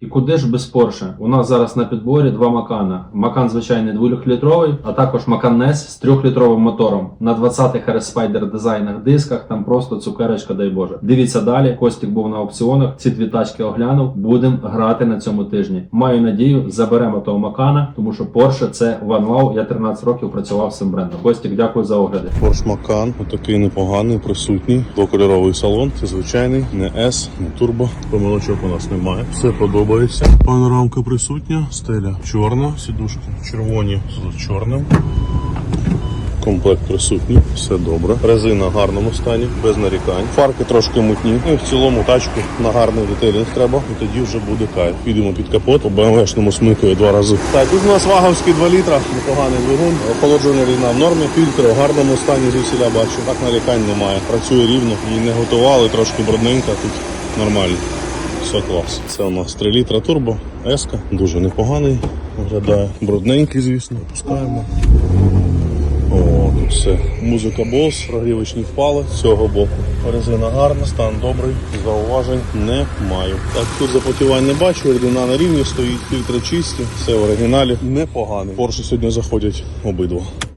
І куди ж без Porsche? У нас зараз на підборі два Макана. Макан звичайний 2-літровий, а також Макан NES з 3-літровим мотором. На 20-х RS дизайнах дисках там просто цукерочка, дай Боже. Дивіться далі. Костік був на аукціонах. Ці дві тачки оглянув. Будемо грати на цьому тижні. Маю надію, заберемо того Макана, тому що Porsche це Wow. Я 13 років працював з цим брендом. Костік, дякую за огляди. Porsche Macan, отакий непоганий, присутній. Двокольоровий салон. Це звичайний, не S, не турбо. Помилочок у нас немає. Все подобається. Панорамка присутня, стеля чорна, сідушки червоні з чорним. Комплект присутній, все добре. Резина в гарному стані, без нарікань. Фарки трошки мутні. Ну і в цілому тачку на гарний детейлінг треба, і тоді вже буде кайф. Підемо під капот, по БМВшному смикає два рази. Так, тут у нас ваговський 2 літра, непоганий двигун. Охолоджувальна рідна в нормі. Фільтр в гарному стані звідсіля бачу. Так нарікань немає. Працює рівно. Її не готували, трошки брудненька, тут нормально. Все клас. Це у нас 3 літра турбо, еска. Дуже непоганий виглядає. Брудненький, звісно. Пускаємо. О, тут все. Музика бос, прогрівочні впали з цього боку. Резина гарна, стан добрий, зауважень не маю. Так, тут запотівань не бачу, рідина на рівні стоїть, фільтри чисті, все в оригіналі. Непоганий. Порше сьогодні заходять обидва.